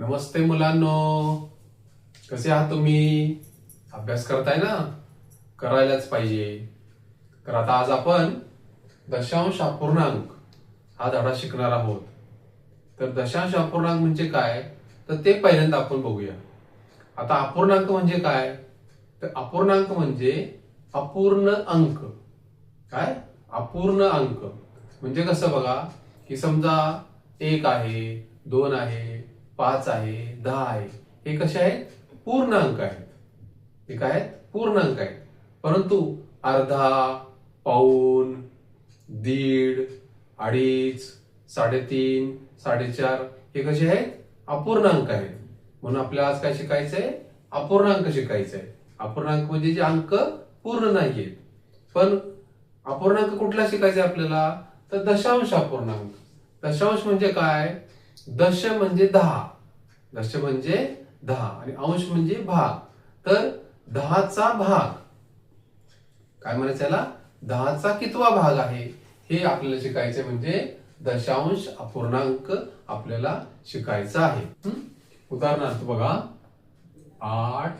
नमस्ते मुलांनो. कसे आहात तुम्ही? अभ्यास करताय ना? करायलाच पाहिजे. तर आता आज आपण दशांश अपूर्णांक हा धडा शिकणार आहोत. तर दशांश अपूर्णांक म्हणजे काय? तर ते पहिल्यांदा आपण बघूया. आता अपूर्णांक म्हणजे काय? तर अपूर्णांक म्हणजे अपूर्ण अंक. काय? अपूर्ण अंक. म्हणजे कसं बघा? की समजा एक आहे दोन आहे पाच आहे दहा आहे हे कसे आहेत? पूर्ण अंक आहेत. हे काय आहेत? पूर्ण अंक आहेत. परंतु अर्धा पाऊन दीड अडीच साडेतीन साडेचार हे कसे आहेत? अपूर्णांक आहेत. म्हणून आपल्याला आज काय शिकायचं आहे? अपूर्णांक शिकायचं आहे. अपूर्णांक म्हणजे जे अंक पूर्ण नाहीयेत. पण अपूर्णांक कुठला शिकायचा आपल्याला? तर दशांश अपूर्णांक दशांश म्हणजे काय? दश म्हणजे दहा. दश म्हणजे दहा. आणि अंश म्हणजे भाग. तर दहाचा भाग. काय म्हणायचं याला? दहाचा कितवा भाग आहे? हे आपल्याला शिकायचं म्हणजे दशांश अपूर्णांक आपल्याला शिकायचा आहे. उदाहरणार्थ बघा. आठ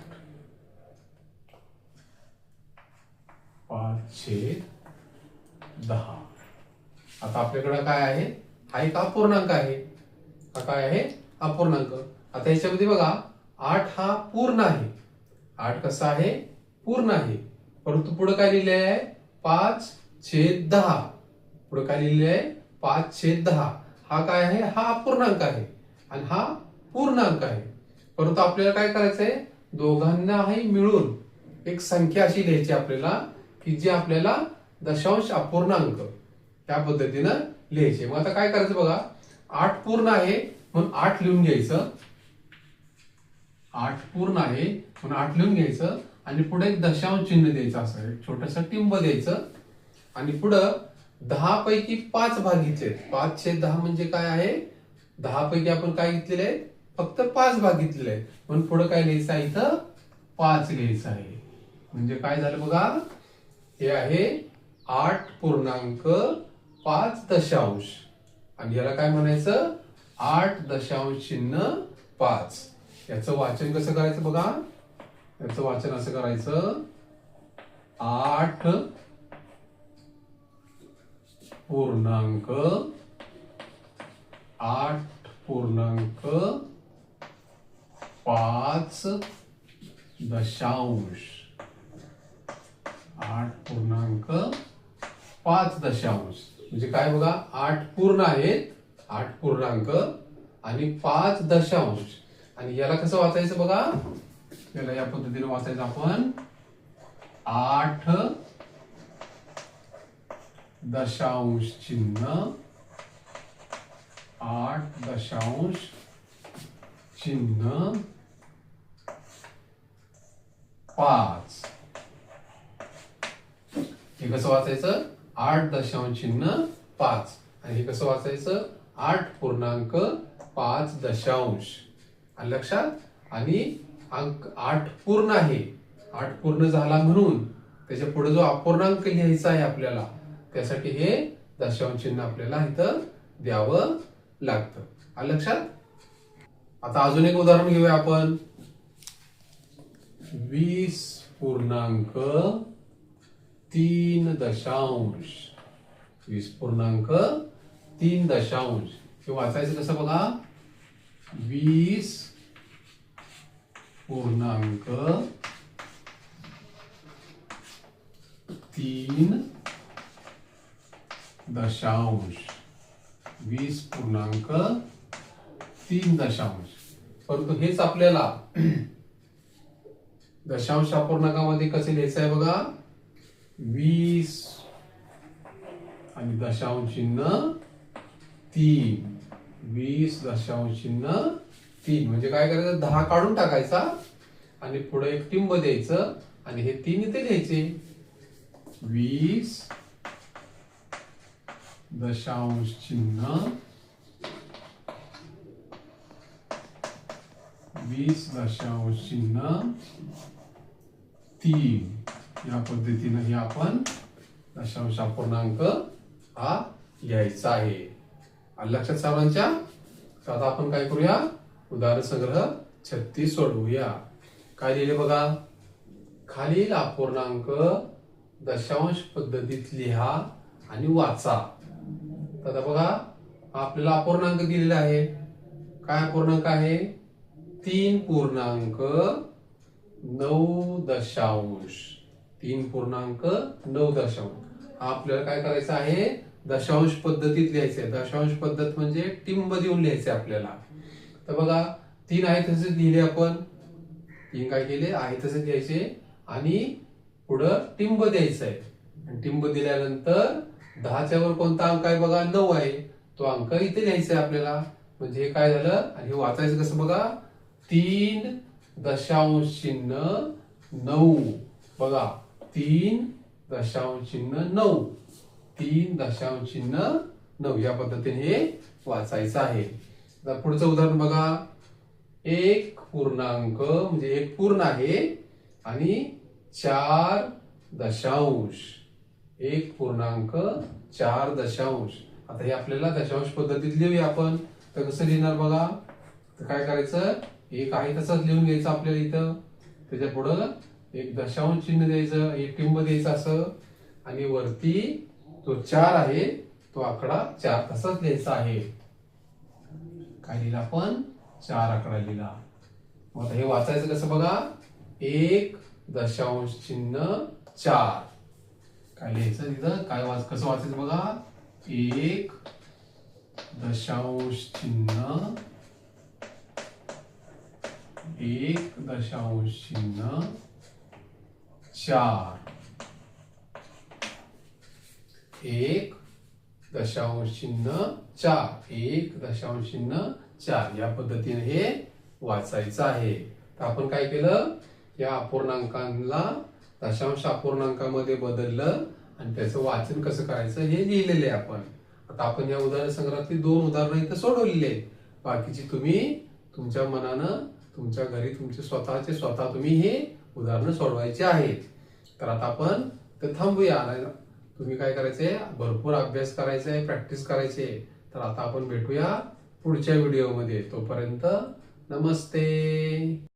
पाचशे दहा. आता आपल्याकडे काय आहे? हा एक अपूर्णांक आहे. हा काय आहे? अपूर्णांक. आता याच्यामध्ये बघा आठ हा पूर्ण आहे. आठ कसा आहे? पूर्ण आहे. परंतु पुढे काय लिहिले आहे पाच छेद दहा. पुढे काय लिहिले आहे पाच छेद दहा. हा काय आहे? हा अपूर्णांक आहे. आणि हा पूर्णांक आहे. परंतु आपल्याला काय करायचंय? दोघांनाही मिळून. एक संख्या अशी लिहायची आपल्याला की जी आपल्याला दशांश अपूर्णांक त्या पद्धतीनं लिहायचे मग आता काय करायचं बघा? आठ पूर्ण आहे म्हणून आठ लिहून घ्यायचं. आठ पूर्ण आहे म्हणून आठ लिहून घ्यायचं. आणि पुढे एक दशांश चिन्ह द्यायचं असं एक छोटस टिंब द्यायचं. आणि पुढं दहा पैकी पाच भाग घेतलेत. पाच छेद दहा म्हणजे काय आहे? दहा पैकी आपण काय घेतलेले फक्त पाच भाग घेतलेले आहेत. म्हणून पुढे काय लिहायचं आहे इथं? पाच लिहायचं आहे. म्हणजे काय झालं बघा? हे आहे आठ पूर्णांक पाच दशांश. आणि याला काय म्हणायचं? आठ दशांश चिन्ह पाच. याचं वाचन कसं करायचं बघा? याचं वाचन असं करायचं आठ पूर्णांक आठ पूर्णांक पाच दशांश. आठ पूर्णांक पाच दशांश. म्हणजे काय बघा आठ पूर्ण आहेत आठ पूर्णांक आणि पाच दशांश. आणि याला कसं वाचायचं बघा? याला या पद्धतीने वाचायचं आपण. आठ दशांश चिन्ह. आठ दशांश चिन्ह. पाच. हे कसं वाचायचं? आठ दशांश चिन्ह पाच. आणि हे कसं वाचायचं? आठ पूर्णांक पाच दशांश. आणि लक्षात? आणि अंक आठ पूर्ण आहे. आठ पूर्ण झाला म्हणून त्याच्या पुढे जो अपूर्णांक लिहायचा आहे आपल्याला त्यासाठी हे दशांश चिन्ह आपल्याला इथं द्यावं लागतं. आलं लक्षात? आता अजून एक उदाहरण घेऊया आपण. वीस पूर्णांक तीन दशांश. वीस पूर्णांक तीन दशांश. हे वाचायचं कसं बघा? वीस पूर्णांक तीन दशांश. वीस पूर्णांक तीन दशांश. परंतु हेच आपल्याला दशांश अपूर्णांकामध्ये कसे लिहायचं आहे बघा? वीस आणि दशांश चिन्ह तीन. वीस दशांश चिन्ह तीन. म्हणजे काय करायचं? दहा काढून टाकायचा आणि पुढे एक टिंब द्यायचं आणि हे तीन इथे लिहायचे वीस दशांश चिन्ह वीस दशांश चिन्ह तीन. या पद्धतीनं आपण दशांश अपूर्णांक हा लिहायचा आहे. आलं लक्षात सर्वांच्या आता आपण काय करूया? उदाहरण संग्रह छत्तीस सोडवूया. काय लिहिले बघा? खालील अपूर्णांक दशांश पद्धतीत लिहा आणि वाचा. तर आता बघा आपल्याला अपूर्णांक दिलेला आहे. काय अपूर्णांक आहे? तीन पूर्णांक नऊ दशांश. तीन पूर्णांक नऊ दशांश आपल्याला काय करायचं आहे? दशांश पद्धतीत लिहायचंय. दशांश पद्धत म्हणजे टिंब देऊन लिहायचे आपल्याला. तर बघा तीन आहे तसेच लिहिले आपण. तीन काय केले? आहे तसेच लिहायचे. आणि पुढं टिंब द्यायचं आहे आणि टिंब दिल्यानंतर दहाच्या वर कोणता अंक आहे बघा? नऊ आहे. तो अंक इथे लिहायचा आहे आपल्याला. म्हणजे हे काय झालं? आणि हे वाचायचं कसं बघा? तीन दशांश चिन्ह नऊ. बघा तीन दशांश चिन्ह नऊ. तीन दशांश चिन्ह नऊ. या पद्धतीने हे वाचायचं आहे. तर पुढचं उदाहरण बघा. एक पूर्णांक म्हणजे एक पूर्ण आहे आणि चार दशांश. एक पूर्णांक चार दशांश. आता हे आपल्याला दशांश पद्धतीत लिहूया आपण. तर कसं लिहिणार बघा? तर काय करायचं? एक आहे तसंच लिहून घ्यायचं आपल्याला इथं. त्याच्या पुढं एक दशांश चिन्ह द्यायचं एक टिंब द्यायचं असं आणि वरती तो चार आहे तो आकडा चार तसाच लिहायचा आहे. काय लिहिला आपण? चार आकडा लिहिला. मग आता हे वाचायचं कसं बघा? एक दशांश चिन्ह चार. काय लिहायचं तिथं? काय वाच कसं वाचायचं बघा? एक दशांश चिन्ह एक दशांश चिन्ह चार. एक दशांश चिन्ह चार. एक दशांश चिन्ह चार. या पद्धतीने हे वाचायचं आहे. तर आपण काय केलं? या अपूर्णांकांना दशांश अपूर्णांकामध्ये बदललं आणि त्याचं वाचन कसं करायचं हे लिहिलेलं आहे आपण. आता आपण या उदाहरण संग्रहातील दोन उदाहरणं इथं सोडवलेली आहेत. बाकीची तुम्ही तुमच्या मनानं तुमच्या घरी तुमचे स्वतःचे स्वतः तुम्ही हे उदाहरणं सोडवायची आहेत. तर आता आपण ते थांबूया. तुम्ही काय करायचंय? भरपूर अभ्यास करायचा आहे प्रॅक्टिस करायची आहे तर आता आपण भेटूया पुढच्या व्हिडिओमध्ये तोपर्यंत नमस्ते.